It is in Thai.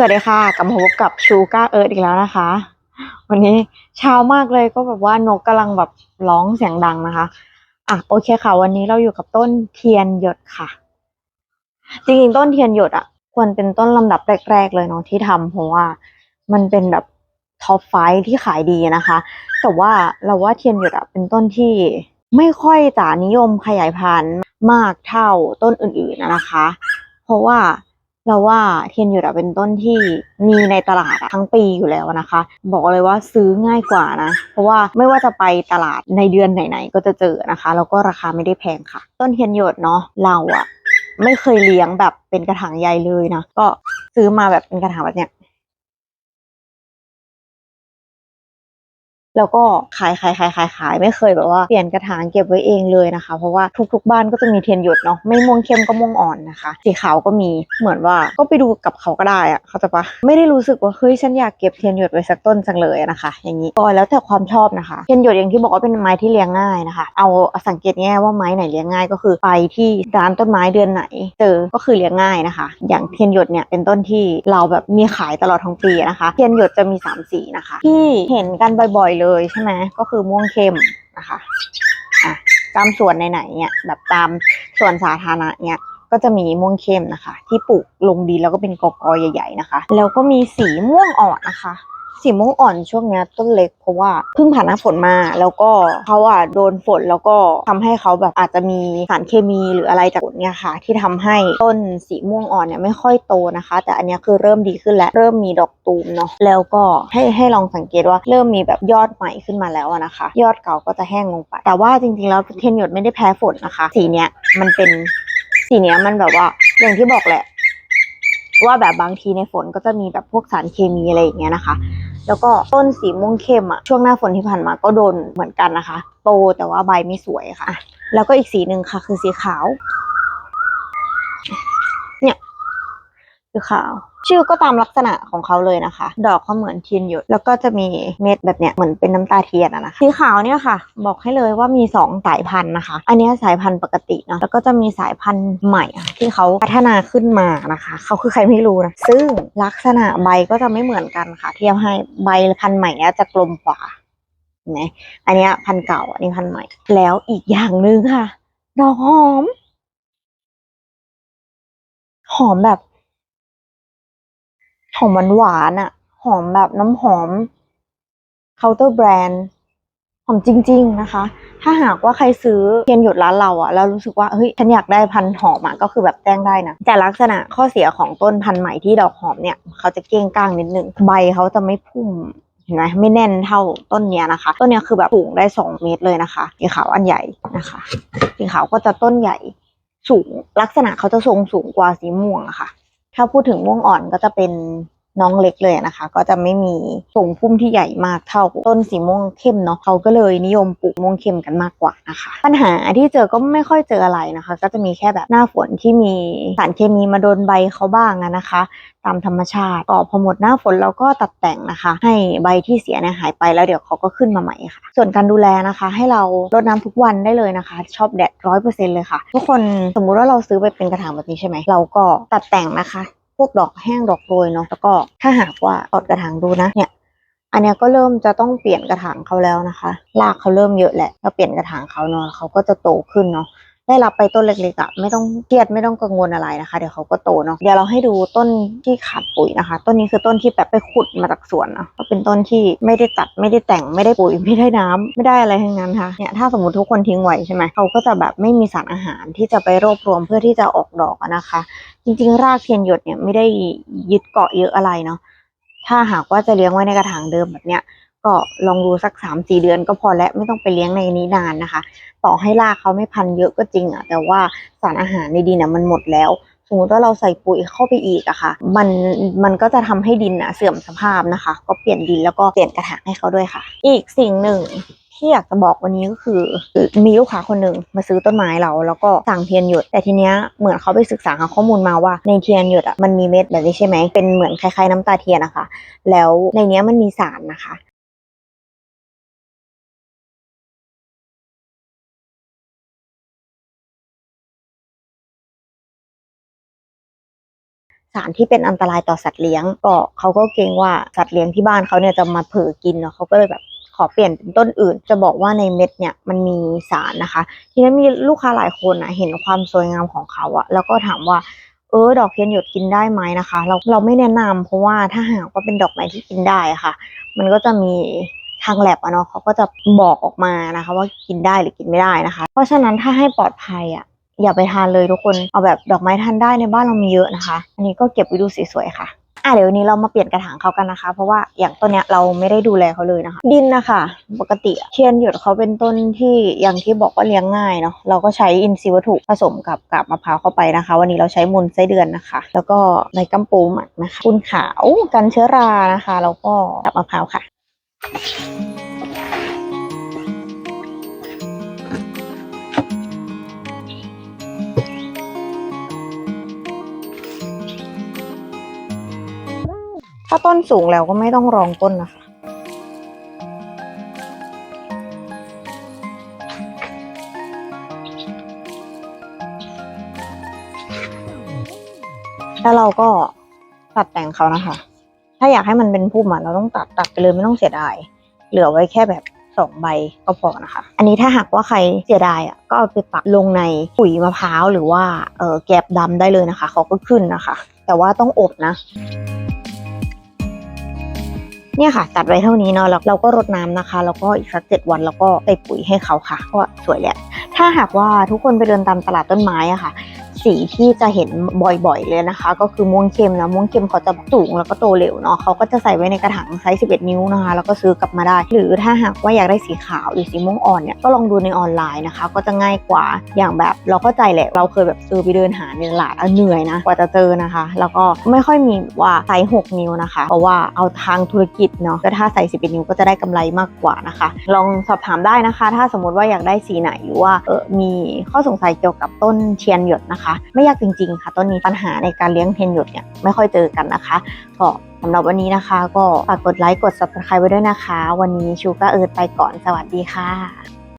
สวัสดีค่ะกลับมาพบกับชูก้าเอิร์ดอีกแล้วนะคะ วันนี้เช้ามากเลยก็แบบว่านกกำลังแบบร้องเสียงดังนะคะ อะโอเคค่ะ วันนี้เราอยู่กับต้นเทียนหยดค่ะ จริงๆต้นเทียนหยดอะ ควรเป็นต้นลำดับแรก ๆ เลยเนาะที่ทำเพราะว่ามันเป็นแบบท็อปไฟที่ขายดีนะคะ แต่ว่าเราว่าเทียนหยดอะเป็นต้นที่ไม่ค่อยจะนิยมขยายพันธุ์มากเท่าต้นอื่นๆนะคะ เพราะว่า เราว่าเทียนหยดเป็นต้นที่มีในตลาดทั้งปีอยู่แล้วนะคะ บอกเลยว่าซื้อง่ายกว่านะ เพราะว่าไม่ว่าจะไปตลาดในเดือนไหนๆก็จะเจอนะคะ แล้วก็ราคาไม่ได้แพงค่ะ ต้นเทียนหยดเนาะเราอะไม่เคยเลี้ยงแบบเป็นกระถางใหญ่เลยนะ ก็ซื้อมาแบบเป็นกระถางแบบเนี้ย แล้วก็ขายขายขายขายขายไม่เคยแบบว่าเปลี่ยนกระถางเก็บไว้เองเลยนะคะ เพราะว่าทุกๆบ้านก็จะมีเทียนหยดเนาะไม่ม่วงเข้มก็ม่วงอ่อนนะคะ สีขาวก็มีเหมือนว่าก็ไปดูกับเขาก็ได้อะเขาจะปะไม่ได้รู้สึกว่าเฮ้ยฉันอยากเก็บเทียนหยดไว้สักต้นจังเลยนะคะ อย่างนี้ก็แล้วแต่ความชอบนะคะ เทียนหยดอย่างที่บอกว่าเป็นไม้ที่เลี้ยงง่ายนะคะ เอาสังเกตง่ายว่าไม้ไหนเลี้ยงง่ายก็คือไปที่ร้านต้นไม้เดือนไหนเจอก็คือเลี้ยงง่ายนะคะ อย่างเทียนหยดเนี่ยเป็นต้นที่เราแบบมีขายตลอดทั้งปีนะคะ เทียนหยดจะมีสามสีนะคะ ที่เห็นกันบ่อยๆเลยใช่ไหมก็คือม่วงเข้มนะคะอะตามสวนไหนๆเนี่ยแบบตามสวนสาธารณะเนี่ยก็จะมีม่วงเข้มนะคะ ที่ปลูกลงดินแล้วก็เป็นกอกอใหญ่ ๆนะคะ แล้วก็มีสีม่วงอ่อนนะคะ สีม่วงอ่อนช่วงนี้ต้นเล็กเพราะว่าเพิ่งผ่านหน้าฝนมา แล้วก็เขาอะโดนฝนแล้วก็ทำให้เขาแบบอาจจะมีสารเคมีหรืออะไรจากฝนเนี่ยค่ะ ที่ทำให้ต้นสีม่วงอ่อนเนี่ยไม่ค่อยโตนะคะ แต่อันนี้คือเริ่มดีขึ้นแล้วเริ่มมีดอกตูมเนาะแล้วก็ให้ให้ลองสังเกตว่าเริ่มมีแบบยอดใหม่ขึ้นมาแล้วนะคะ ยอดเก่าก็จะแห้งลงไป แต่ว่าจริงๆแล้วเทียนหยดไม่ได้แพ้ฝนนะคะ สีเนี้ยมันเป็นสีเนี้ยมันแบบว่าอย่างที่บอกแหละว่าแบบบางทีในฝนก็จะมีแบบพวกสารเคมีอะไรอย่างเงี้ยนะคะ แล้วก็ต้นสีม่วงเข้มอะช่วงหน้าฝนที่ผ่านมาก็โดนเหมือนกันนะคะ โตแต่ว่าใบไม่สวยค่ะ แล้วก็อีกสีหนึ่งค่ะ คือสีขาว เนี่ย สีขาว ชื่อก็ตามลักษณะของเขาเลยนะคะ ดอกเขาเหมือนเทียนหยด แล้วก็จะมีเม็ดแบบเนี้ยเหมือนเป็นน้ำตาเทียนอะนะคะสีขาวเนี่ยค่ะ บอกให้เลยว่ามีสองสายพันธุ์นะคะ อันนี้สายพันธุ์ปกติเนาะแล้วก็จะมีสายพันธุ์ใหม่ที่เขาพัฒนาขึ้นมานะคะเขาคือใครไม่รู้นะซึ่งลักษณะใบก็จะไม่เหมือนกันค่ะ เทียบให้ใบพันธุ์ใหม่เนี้ยจะกลมกว่าเห็นไหมอันนี้พันธุ์เก่า อันนี้พันธุ์ใหม่ แล้วอีกอย่างหนึ่งค่ะ ดอกหอม หอมแบบ หอมหวานๆอะหอมแบบน้ำหอมเคาน์เตอร์แบรนด์หอมจริง ๆนะคะ ถ้าหากว่าใครซื้อเทียนหยดร้านเราอะแล้วรู้สึกว่าเฮ้ยฉันอยากได้พันหอมอะก็คือแบบแจ้งได้นะแต่ลักษณะข้อเสียของต้นพันธุ์ใหม่ที่ดอกหอมเนี่ยเขาจะเก้งก้างนิดนึงใบเขาจะไม่พุ่มเห็นไหมไม่แน่นเท่าต้นเนี้ยนะคะ ต้นเนี้ยคือแบบสูงได้สองเมตรเลยนะคะสีขาวอันใหญ่นะคะสีขาวก็จะต้นใหญ่สูงลักษณะเขาจะทรงสูงกว่าสีม่วงอะค่ะ ถ้าพูดถึงม่วงอ่อนก็จะเป็น น้องเล็กเลยนะคะ ก็จะไม่มีสูงพุ่มที่ใหญ่มากเท่าต้นสีม่วงเข้มเนาะเขาก็เลยนิยมปลูกม่วงเข้มกันมากกว่านะคะ ปัญหาที่เจอก็ไม่ค่อยเจออะไรนะคะ ก็จะมีแค่แบบหน้าฝนที่มีสารเคมีมาโดนใบเขาบ้างนะคะ ตามธรรมชาติก็พอหมดหน้าฝนเราก็ตัดแต่งนะคะ ให้ใบที่เสียเนี่ยหายไปแล้วเดี๋ยวเขาก็ขึ้นมาใหม่ค่ะ ส่วนการดูแลนะคะ ให้เรารดน้ำทุกวันได้เลยนะคะ ชอบแดดร้อยเปอร์เซ็นต์เลยค่ะ ทุกคนสมมุติว่าเราซื้อไปเป็นกระถางแบบนี้ใช่ไหมเราก็ตัดแต่งนะคะ พวกดอกแห้งดอกโรยเนาะแล้วก็ถ้าหากว่าตอดกระถางดูนะเนี่ยอันนี้ก็เริ่มจะต้องเปลี่ยนกระถางเขาแล้วนะคะรากเขาเริ่มเยอะแหละถ้าเปลี่ยนกระถางเขาเนาะเขาก็จะโตขึ้นเนาะ ได้รับไปต้นเล็กๆอะ่ะไม่ต้องเครียดไม่ต้องกังวลอะไรนะคะ เดี๋ยวเขาก็โตเนาะเดี๋ยวเราให้ดูต้นที่ขาดปุ๋ยนะคะ ต้นนี้คือต้นที่แบบไปขุดมาจากสวนเนาะก็เป็นต้นที่ไม่ได้ตัดไม่ได้แต่งไม่ได้ปุ๋ยไม่ได้น้ำไม่ได้อะไรทั้งนั้นค่ะเนี่ยถ้าสมมติทุกคนทิ้งไว้ใช่ไหมเขาก็จะแบบไม่มีสารอาหารที่จะไปรวบรวมเพื่อที่จะออกดอกนะคะ จริง ๆ รากเทียนหยดเนี่ยไม่ได้ยึดเกาะเยอะอะไรเนาะถ้าหากว่าจะเลี้ยงไว้ในกระถางเดิมแบบเนี้ย ก็ลองดูสักสามสี่เดือนก็พอแล้วไม่ต้องไปเลี้ยงในนี้นานนะคะ ต่อให้รากเขาไม่พันเยอะก็จริงอะแต่ว่าสารอาหารในดินอะมันหมดแล้วสมมติว่าเราใส่ปุ๋ยเข้าไปอีกอะค่ะ มันมันก็จะทำให้ดินอะเสื่อมสภาพนะคะ ก็เปลี่ยนดินแล้วก็เปลี่ยนกระถางให้เขาด้วยค่ะ อีกสิ่งหนึ่งที่อยากจะบอกวันนี้ก็คือมีลูกค้าคนหนึ่งมาซื้อต้นไม้เรา แล้วก็สั่งเทียนหยด แต่ทีเนี้ยเหมือนเขาไปศึกษาหาข้อมูลมาว่าในเทียนหยดอะมันมีเม็ดแบบนี้ใช่ไหมเป็นเหมือนคล้ายๆน้ำตาเทียนนะคะ แล้วในเนี้ยมันมีสารนะคะ สารที่เป็นอันตรายต่อสัตว์เลี้ยง ก็เขาก็เกรงว่าสัตว์เลี้ยงที่บ้านเขาเนี่ยจะมาเผลอกินเนาะเขาก็เลยแบบขอเปลี่ยนเป็นต้นอื่น จะบอกว่าในเม็ดเนี่ยมันมีสารนะคะ ทีนี้มีลูกค้าหลายคนอะเห็นความสวยงามของเขาอะแล้วก็ถามว่าเออดอกเทียนหยดกินได้ไหมนะคะ เราเราไม่แนะนำเพราะว่าถ้าหากว่าเป็นดอกไม้ที่กินได้ค่ะ มันก็จะมีทางแลบอะเนาะเขาก็จะบอกออกมานะคะ ว่ากินได้หรือกินไม่ได้นะคะ เพราะฉะนั้นถ้าให้ปลอดภัยอะ อย่าไปทานเลยทุกคนเอาแบบดอกไม้ทานได้ในบ้านเรามีเยอะนะคะ อันนี้ก็เก็บไว้ดูสวยๆค่ะอะเดี๋ยววันนี้เรามาเปลี่ยนกระถางเขากันนะคะ เพราะว่าอย่างต้นเนี้ยเราไม่ได้ดูแลเขาเลยนะคะ ดินนะคะปกติเทียนหยดเขาเป็นต้นที่อย่างที่บอกว่าเลี้ยงง่ายเนาะเราก็ใช้อินทรีย์วัตถุผสมกับกาบมะพร้าวเข้าไปนะคะ วันนี้เราใช้มูลไส้เดือนนะคะ แล้วก็ใบกัมปูหมักนะคะคุณขาวกันเชื้อรานะคะแล้วก็กาบมะพร้าวค่ะ ถ้าต้นสูงแล้วก็ไม่ต้องรองต้นนะคะ แล้วเราก็ตัดแต่งเขานะคะ ถ้าอยากให้มันเป็นพุ่มอะเราต้องตัดตัดไปเลยไม่ต้องเสียดาย เหลือไว้แค่แบบสองใบก็พอนะคะ อันนี้ถ้าหากว่าใครเสียดายอะก็เอาไปปักลงในปุ๋ยมะพร้าวหรือว่าเออแกบดำได้เลยนะคะ เขาก็ขึ้นนะคะ แต่ว่าต้องอบนะ เนี่ยค่ะตัดไว้เท่านี้เนาะแล้วเราก็รดน้ำนะคะ แล้วก็อีกสักเจ็ดวันแล้วก็ใส่ปุ๋ยให้เขาค่ะ ก็สวยแหละถ้าหากว่าทุกคนไปเดินตามตลาดต้นไม้อะค่ะ สีที่จะเห็นบ่อยๆเลยนะคะ ก็คือม่วงเข้มนะม่วงเข้มเขาจะสูงแล้วก็โตเร็วเนาะเขาก็จะใส่ไว้ในกระถางไซส์ 11 นิ้วนะคะ แล้วก็ซื้อกลับมาได้ หรือถ้าหากว่าอยากได้สีขาวหรือสีม่วงอ่อนเนี่ยก็ลองดูในออนไลน์นะคะ ก็จะง่ายกว่าอย่างแบบเราเข้าใจแหละเราเคยแบบเออไปเดินหาในตลาดเหนื่อยนะกว่าจะเจอนะคะ แล้วก็ไม่ค่อยมีว่าไซส์ 6 นิ้วนะคะ เพราะว่าเอาทางธุรกิจเนาะก็ถ้าใส่ 11 นิ้วก็จะได้กำไรมากกว่านะคะ ลองสอบถามได้นะคะ ถ้าสมมติว่าอยากได้สีไหนหรือว่าเออมีข้อสงสัยเกี่ยวกับต้นเทียนหยดนะคะไม่ยากจริง ๆ ค่ะต้นนี้ปัญหาในการเลี้ยงเทียนหยดเนี่ยไม่ค่อยเจอกันนะคะก็สำหรับวันนี้นะคะ ก็ฝากกดไลค์กด subscribe ไว้ด้วยนะคะ วันนี้ชูก็เอิร์ดไปก่อนสวัสดีค่ะ